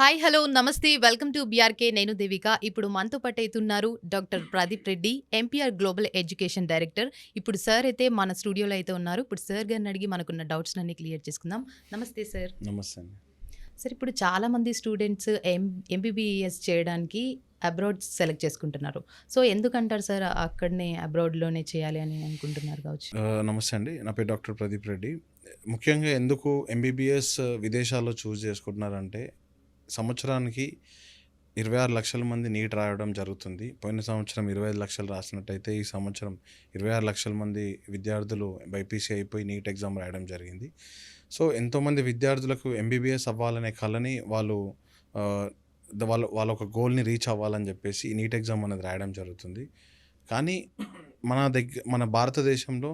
Hi hello నమస్తే welcome to BRK. నేను దేవిక. ఇప్పుడు మనతో పాటు అవుతున్నారు doctor Pradeep Reddy MPR global education director. ఇప్పుడు సార్ అయితే మన స్టూడియోలో అయితే ఉన్నారు. ఇప్పుడు సార్ గారిని అడిగి మనకున్న డౌట్స్ అన్ని క్లియర్ చేసుకుందాం. నమస్తే సార్. నమస్తే సార్ ఇప్పుడు చాలా మంది స్టూడెంట్స్ ఎం ఎంబీబీఎస్ చేయడానికి అబ్రాడ్ సెలెక్ట్ చేసుకుంటున్నారు. సో ఎందుకంటారు సార్ అక్కడనే అబ్రాడ్లోనే చేయాలి అని అనుకుంటున్నారు కావచ్చు? నమస్తే అండి. నా పేరు డాక్టర్ ప్రదీప్ రెడ్డి. ముఖ్యంగా ఎందుకు ఎంబీబీఎస్ విదేశాల్లో చూస్ చేసుకుంటున్నారంటే సంవత్సరానికి ఇరవై ఆరు లక్షల మంది నీట్ రాయడం జరుగుతుంది. పోయిన సంవత్సరం ఇరవై ఐదు లక్షలు రాసినట్టయితే ఈ సంవత్సరం ఇరవై ఆరు లక్షల మంది విద్యార్థులు బైపీసీ అయిపోయి నీట్ ఎగ్జామ్ రాయడం జరిగింది. సో ఎంతోమంది విద్యార్థులకు ఎంబీబీఎస్ అవ్వాలనే కళని వాళ్ళు వాళ్ళు వాళ్ళ వాళ్ళ ఒక గోల్ని రీచ్ అవ్వాలని చెప్పేసి ఈ నీట్ ఎగ్జామ్ అనేది రాయడం జరుగుతుంది. కానీ మన దగ్గర మన భారతదేశంలో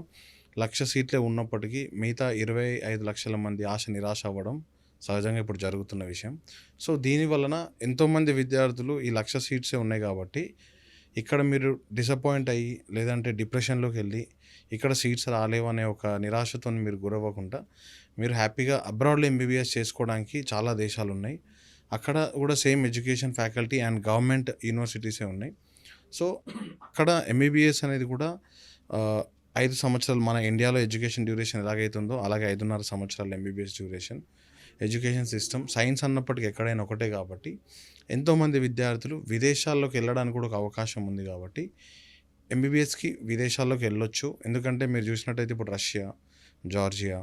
లక్ష సీట్లే ఉన్నప్పటికీ మిగతా ఇరవై ఐదు లక్షల మంది ఆశ నిరాశ అవ్వడం సహజంగా ఇప్పుడు జరుగుతున్న విషయం. సో దీని వలన ఎంతోమంది విద్యార్థులు ఈ లక్ష సీట్సే ఉన్నాయి కాబట్టి ఇక్కడ మీరు డిసప్పాయింట్ అయ్యి లేదంటే డిప్రెషన్లోకి వెళ్ళి ఇక్కడ సీట్స్ రాలేవు అనే ఒక నిరాశతో మీరు గురవ్వకుండా మీరు హ్యాపీగా అబ్రాడ్లో ఎంబీబీఎస్ చేసుకోవడానికి చాలా దేశాలు ఉన్నాయి. అక్కడ కూడా same education faculty and government యూనివర్సిటీసే ఉన్నాయి. సో అక్కడ ఎంబీబీఎస్ అనేది కూడా ఐదు సంవత్సరాలు మన ఇండియాలో ఎడ్యుకేషన్ డ్యూరేషన్ ఎలాగైతుందో అలాగే ఐదున్నర సంవత్సరాలు MBBS duration. Education system science అన్నప్పటికీ ఎక్కడైనా ఒకటే కాబట్టి ఎంతోమంది విద్యార్థులు విదేశాల్లోకి వెళ్ళడానికి కూడా ఒక అవకాశం ఉంది కాబట్టి ఎంబీబీఎస్కి విదేశాల్లోకి వెళ్ళొచ్చు. ఎందుకంటే మీరు చూసినట్టయితే ఇప్పుడు రష్యా జార్జియా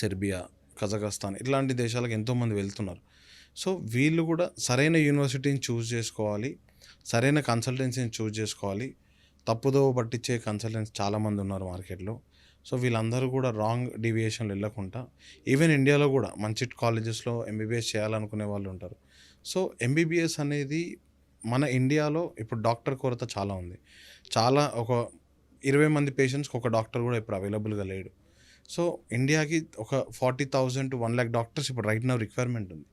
సెర్బియా కజకస్తాన్ ఇట్లాంటి దేశాలకు ఎంతోమంది వెళ్తున్నారు. సో వీళ్ళు కూడా సరైన యూనివర్సిటీని చూస్ చేసుకోవాలి సరైన కన్సల్టెన్సీని చూస్ చేసుకోవాలి. తప్పుదో పట్టించే కన్సల్టెన్స్ చాలామంది ఉన్నారు మార్కెట్లో. సో వీళ్ళందరూ కూడా రాంగ్ డీవియేషన్లు వెళ్ళకుండా ఈవెన్ ఇండియాలో కూడా మంచి కాలేజెస్లో ఎంబీబీఎస్ చేయాలనుకునే వాళ్ళు ఉంటారు. సో ఎంబీబీఎస్ అనేది మన ఇండియాలో ఇప్పుడు డాక్టర్ కొరత చాలా ఉంది. చాలా ఒక ఇరవై మంది పేషెంట్స్కి ఒక డాక్టర్ కూడా ఇప్పుడు అవైలబుల్గా లేడు. సో ఇండియాకి ఒక forty thousand to one lakh doctors ఇప్పుడు రైట్ నవ్ రిక్వైర్మెంట్ ఉంది.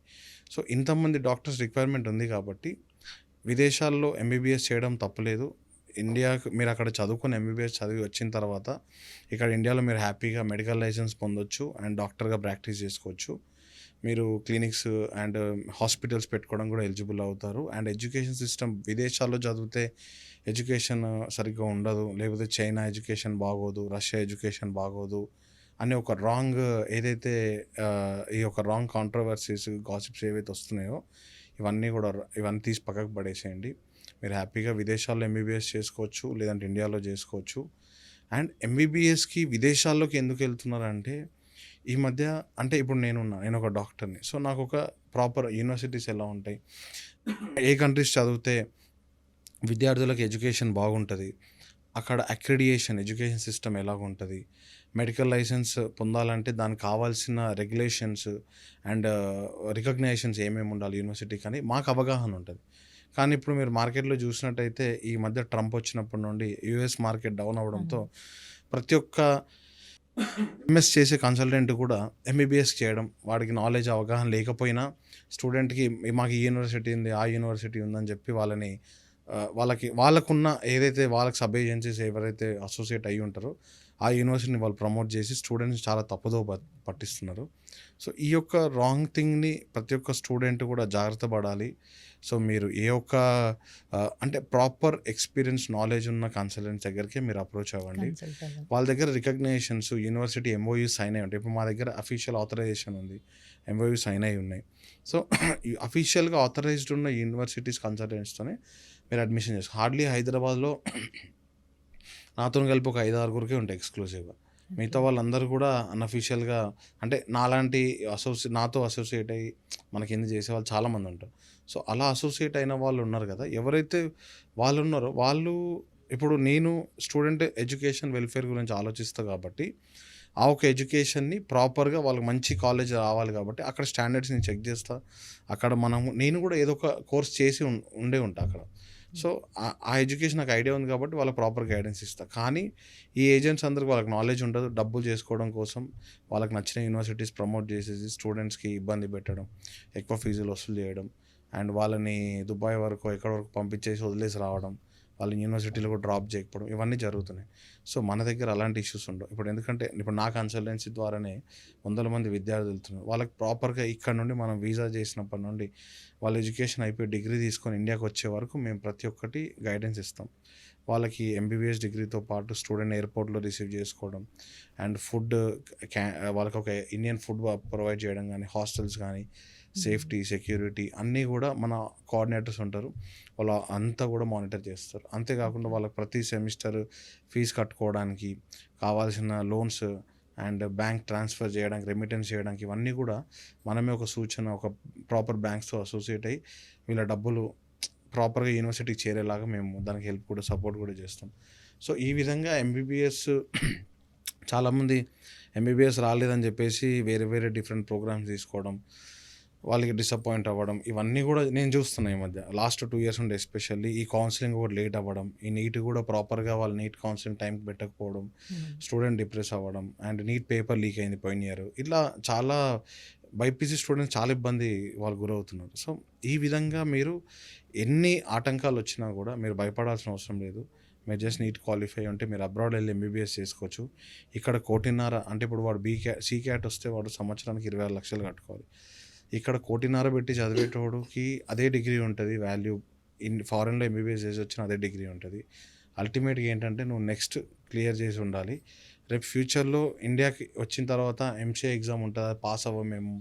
సో ఇంతమంది డాక్టర్స్ రిక్వైర్మెంట్ ఉంది కాబట్టి విదేశాల్లో ఎంబీబీఎస్ చేయడం తప్పలేదు. ఇండియాకు మీరు అక్కడ చదువుకొని ఎంబీబీఎస్ చదివి వచ్చిన తర్వాత ఇక్కడ ఇండియాలో మీరు హ్యాపీగా మెడికల్ లైసెన్స్ పొందొచ్చు అండ్ డాక్టర్గా ప్రాక్టీస్ చేసుకోవచ్చు. మీరు క్లినిక్స్ అండ్ హాస్పిటల్స్ పెట్టుకోవడం కూడా ఎలిజిబుల్ అవుతారు. అండ్ ఎడ్యుకేషన్ సిస్టమ్ విదేశాల్లో చదివితే ఎడ్యుకేషన్ సరిగ్గా ఉండదు. లేకపోతే చైనా ఎడ్యుకేషన్ బాగోదు రష్యా ఎడ్యుకేషన్ బాగోదు అనే ఒక రాంగ్ ఏదైతే ఈ యొక్క రాంగ్ కాంట్రవర్సీస్ గాసిప్స్ ఏవైతే వస్తున్నాయో ఇవన్నీ కూడా ఇవన్నీ తీసి పక్కకు పడేసేయండి. మీరు హ్యాపీగా విదేశాల్లో ఎంబీబీఎస్ చేసుకోవచ్చు లేదంటే ఇండియాలో చేసుకోవచ్చు. అండ్ ఎంబీబీఎస్కి విదేశాల్లోకి ఎందుకు వెళ్తున్నారంటే ఈ మధ్య అంటే ఇప్పుడు నేనున్నా నేను ఒక డాక్టర్ని. సో నాకు ఒక ప్రాపర్ యూనివర్సిటీస్ ఎలా ఉంటాయి? ఏ కంట్రీస్ చదివితే విద్యార్థులకు ఎడ్యుకేషన్ బాగుంటుంది? అక్కడ అక్రిడియేషన్ ఎడ్యుకేషన్ సిస్టమ్ ఎలాగుంటుంది? మెడికల్ లైసెన్స్ పొందాలంటే దానికి కావాల్సిన రెగ్యులేషన్స్ అండ్ రికగ్నైజేషన్స్ ఏమేమి ఉండాలి యూనివర్సిటీకి అని మాకు అవగాహన ఉంటుంది కానీ ఇప్పుడు మీరు మార్కెట్లో చూసినట్టయితే ఈ మధ్య ట్రంప్ వచ్చినప్పటి నుండి యూఎస్ మార్కెట్ డౌన్ అవడంతో ప్రతి ఒక్క ఎంఎస్ చేసే కన్సల్టెంట్ కూడా ఎంబీబీఎస్ చేయడం వాడికి నాలెడ్జ్ అవగాహన లేకపోయినా స్టూడెంట్కి మాకు ఈ యూనివర్సిటీ ఉంది ఆ యూనివర్సిటీ ఉందని చెప్పి వాళ్ళని వాళ్ళకి వాళ్ళకున్న ఏదైతే వాళ్ళకి సబ్ ఏజెన్సీస్ ఎవరైతే అసోసియేట్ అయ్యి ఉంటారో ఆ యూనివర్సిటీని వాళ్ళు ప్రమోట్ చేసి స్టూడెంట్స్ చాలా తప్పుదో ప- పట్టిస్తున్నారు. సో ఈ యొక్క రాంగ్ థింగ్ని ప్రతి ఒక్క స్టూడెంట్ కూడా జాగ్రత్త పడాలి. సో మీరు ఏ ఒక్క అంటే ప్రాపర్ ఎక్స్పీరియన్స్ నాలెడ్జ్ ఉన్న కన్సల్టెంట్స్ దగ్గరికి మీరు అప్రోచ్ అవ్వండి. వాళ్ళ దగ్గర రికగ్నేషన్స్ యూనివర్సిటీ ఎంఓయూ సైన్ అయి ఉంటాయి. ఇప్పుడు మా దగ్గర అఫీషియల్ ఆథరైజేషన్ ఉంది. ఎంఓయూ సైన్ అయి ఉన్నాయి. సో అఫీషియల్గా ఆథరైజ్డ్ ఉన్న యూనివర్సిటీస్ కన్సల్టెంట్స్తోనే మీరు అడ్మిషన్ చేసుకో హార్డ్లీ హైదరాబాద్లో నాతో కలిపి ఒక ఐదు ఆరుగురికే ఉంటాయి ఎక్స్క్లూజివ్గా మిగతా వాళ్ళందరూ కూడా అన్అఫీషియల్గా అంటే నాలాంటి అసోసియే నాతో అసోసియేట్ అయ్యి మనకి ఎందుకు చేసే వాళ్ళు చాలామంది ఉంటారు. సో అలా అసోసియేట్ అయిన వాళ్ళు ఉన్నారు కదా ఎవరైతే వాళ్ళు ఉన్నారో వాళ్ళు ఇప్పుడు నేను స్టూడెంట్ ఎడ్యుకేషన్ వెల్ఫేర్ గురించి ఆలోచిస్తా కాబట్టి ఆ ఒక ఎడ్యుకేషన్ని ప్రాపర్గా వాళ్ళకి మంచి కాలేజ్ రావాలి కాబట్టి అక్కడ స్టాండర్డ్స్ని చెక్ చేస్తా. అక్కడ మనము నేను కూడా ఏదో ఒక కోర్స్ చేసి ఉండే ఉంటా అక్కడ. సో ఆ- ఎడ్యుకేషన్ నాకు ఐడియా ఉంది కాబట్టి వాళ్ళకి ప్రాపర్ గైడెన్స్ ఇస్తా. కానీ ఈ ఏజెంట్స్ అందరికి వాళ్ళకి నాలెడ్జ్ ఉండదు. డబ్బులు చేసుకోవడం కోసం వాళ్ళకి నచ్చిన యూనివర్సిటీస్ ప్రమోట్ చేసేసి స్టూడెంట్స్కి ఇబ్బంది పెట్టడం ఎక్కువ ఫీజులు వసూలు చేయడం అండ్ వాళ్ళని దుబాయ్ వరకు ఎక్కడి వరకు పంపించేసి వదిలేసి రావడం వాళ్ళని యూనివర్సిటీలో కూడా డ్రాప్ చేయకపోవడం ఇవన్నీ జరుగుతున్నాయి. సో మన దగ్గర అలాంటి ఇష్యూస్ ఉండవు. ఇప్పుడు ఎందుకంటే ఇప్పుడు నా కన్సల్టెన్సీ ద్వారానే వందల మంది విద్యార్థులు వెళ్తున్నారు. వాళ్ళకి ప్రాపర్గా ఇక్కడ నుండి మనం వీసా చేసినప్పటి నుండి వాళ్ళ ఎడ్యుకేషన్ అయిపోయి డిగ్రీ తీసుకొని ఇండియాకి వచ్చే వరకు మేము ప్రతి ఒక్కటి గైడెన్స్ ఇస్తాం. వాళ్ళకి ఎంబీబీఎస్ డిగ్రీతో పాటు స్టూడెంట్ ఎయిర్పోర్ట్లో రిసీవ్ చేసుకోవడం అండ్ ఫుడ్ క్యా వాళ్ళకి ఒక ఇండియన్ ఫుడ్ ప్రొవైడ్ చేయడం కానీ హాస్టల్స్ కానీ సేఫ్టీ సెక్యూరిటీ అన్నీ కూడా మన కోఆర్డినేటర్స్ ఉంటారు. వాళ్ళు అంతా కూడా మానిటర్ చేస్తారు. అంతేకాకుండా వాళ్ళకి ప్రతి సెమిస్టర్ ఫీజు కట్టుకోవడానికి కావాల్సిన లోన్స్ అండ్ బ్యాంక్ ట్రాన్స్ఫర్ చేయడానికి రెమిటెన్స్ చేయడానికి ఇవన్నీ కూడా మనమే ఒక సూచన ఒక ప్రాపర్ బ్యాంక్స్తో అసోసియేట్ అయ్యి వీళ్ళ డబ్బులు ప్రాపర్గా యూనివర్సిటీకి చేరేలాగా మేము దానికి హెల్ప్ కూడా సపోర్ట్ కూడా చేస్తాం. సో ఈ విధంగా ఎంబీబీఎస్ చాలామంది ఎంబీబీఎస్ రాలేదని చెప్పేసి వేరే వేరే డిఫరెంట్ ప్రోగ్రామ్స్ తీసుకోవడం వాళ్ళకి డిసప్పాయింట్ అవ్వడం ఇవన్నీ కూడా నేను చూస్తున్నాను ఈ మధ్య. లాస్ట్ టూ ఇయర్స్ ఉండే ఎస్పెషల్లీ ఈ కౌన్సిలింగ్ కూడా లేట్ అవ్వడం ఈ నీట్ కూడా ప్రాపర్గా వాళ్ళు నీట్ కౌన్సిలింగ్ టైంకి పెట్టకపోవడం స్టూడెంట్ డిప్రెస్ అవ్వడం అండ్ నీట్ పేపర్ లీక్ అయింది పోయిన ఇయర్ ఇట్లా చాలా బైపీసీ స్టూడెంట్స్ చాలా ఇబ్బంది వాళ్ళు గురవుతున్నారు. సో ఈ విధంగా మీరు ఎన్ని ఆటంకాలు వచ్చినా కూడా మీరు భయపడాల్సిన అవసరం లేదు. మీరు జస్ట్ నీట్ క్వాలిఫై ఉంటే మీరు అబ్రాడ్ వెళ్ళి ఎంబీబీఎస్ చేసుకోవచ్చు. ఇక్కడ కోటిన్నర అంటే ఇప్పుడు వాడు బీ క్యా సీ క్యాట్ వస్తే వాడు సంవత్సరానికి ఇరవై ఆరు లక్షలు కట్టుకోవాలి. ఇక్కడ కోటిన్నర పెట్టి చదివేటోడికి అదే డిగ్రీ ఉంటుంది వాల్యూ. ఇన్ ఫారెన్లో ఎంబీబీఎస్ చేసి వచ్చిన అదే డిగ్రీ ఉంటుంది. అల్టిమేట్గా ఏంటంటే నువ్వు నెక్స్ట్ క్లియర్ చేసి ఉండాలి. రేపు ఫ్యూచర్లో ఇండియాకి వచ్చిన తర్వాత ఎంసీఏ ఎగ్జామ్ ఉంటుంది పాస్ అవ్వం మేము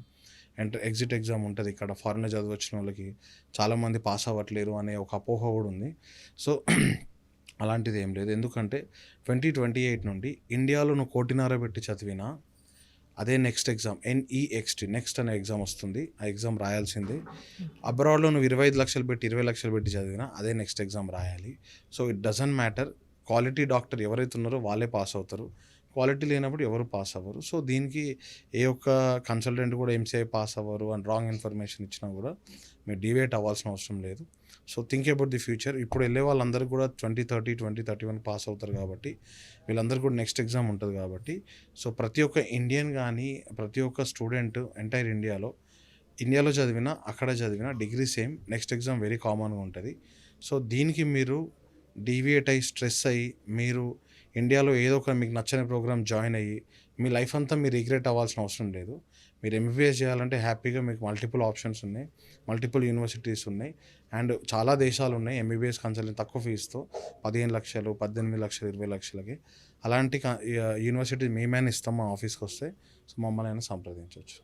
ఎంటర్ ఎగ్జిట్ ఎగ్జామ్ ఉంటుంది ఇక్కడ ఫారెన్లో చదివి వచ్చిన వాళ్ళకి. చాలామంది పాస్ అవ్వట్లేరు అనే ఒక అపోహ కూడా ఉంది. సో అలాంటిది ఏం లేదు. ఎందుకంటే ట్వంటీ ట్వంటీ ఎయిట్ నుండి ఇండియాలో నువ్వు కోటినార పెట్టి చదివినా అదే నెక్స్ట్ ఎగ్జామ్ ఎన్ఈఎక్స్టీ నెక్స్ట్ అనే ఎగ్జామ్ వస్తుంది. ఆ ఎగ్జామ్ రాయాల్సిందే. అబ్రాడ్లో నువ్వు ఇరవై ఐదు లక్షలు పెట్టి ఇరవై లక్షలు పెట్టి చదివినా అదే నెక్స్ట్ ఎగ్జామ్ రాయాలి. So it doesn't matter quality doctor ఎవరైతే ఉన్నారో వాళ్ళే పాస్ అవుతారు. క్వాలిటీ లేనప్పుడు ఎవరు పాస్ అవ్వరు. సో దీనికి ఏ ఒక్క కన్సల్టెంట్ కూడా ఎంసీఐ పాస్ అవ్వరు అండ్ రాంగ్ ఇన్ఫర్మేషన్ ఇచ్చినా కూడా మీరు డివేట్ అవ్వాల్సిన అవసరం లేదు. So think about the future. ఇప్పుడు వెళ్ళే వాళ్ళందరూ కూడా twenty thirty twenty thirty one pass అవుతారు కాబట్టి వీళ్ళందరూ కూడా నెక్స్ట్ ఎగ్జామ్ ఉంటుంది కాబట్టి సో ప్రతి ఒక్క ఇండియన్ కానీ ప్రతి ఒక్క స్టూడెంట్ ఎంటైర్ ఇండియాలో ఇండియాలో చదివినా అక్కడ చదివినా degree same next exam very కామన్గా ఉంటుంది. సో దీనికి మీరు డీవియేట్ అయ్యి స్ట్రెస్ అయ్యి మీరు ఇండియాలో ఏదో ఒక మీకు నచ్చని ప్రోగ్రామ్ జాయిన్ అయ్యి మీ లైఫ్ అంతా మీరు రిగ్రెట్ అవ్వాల్సిన అవసరం లేదు. మీరు ఎంబీబీఎస్ చేయాలంటే హ్యాపీగా మీకు మల్టిపుల్ ఆప్షన్స్ ఉన్నాయి మల్టిపుల్ యూనివర్సిటీస్ ఉన్నాయి. అండ్ చాలా దేశాలు ఉన్నాయి ఎంబీబీఎస్ కన్సల్టెంట్ తక్కువ ఫీజుతో పదిహేను లక్షలు పద్దెనిమిది లక్షలు ఇరవై లక్షలకి. అలాంటి యూనివర్సిటీ మేమైనా ఇస్తాం మా ఆఫీస్కి వస్తే సో మమ్మల్ని అయినా సంప్రదించవచ్చు.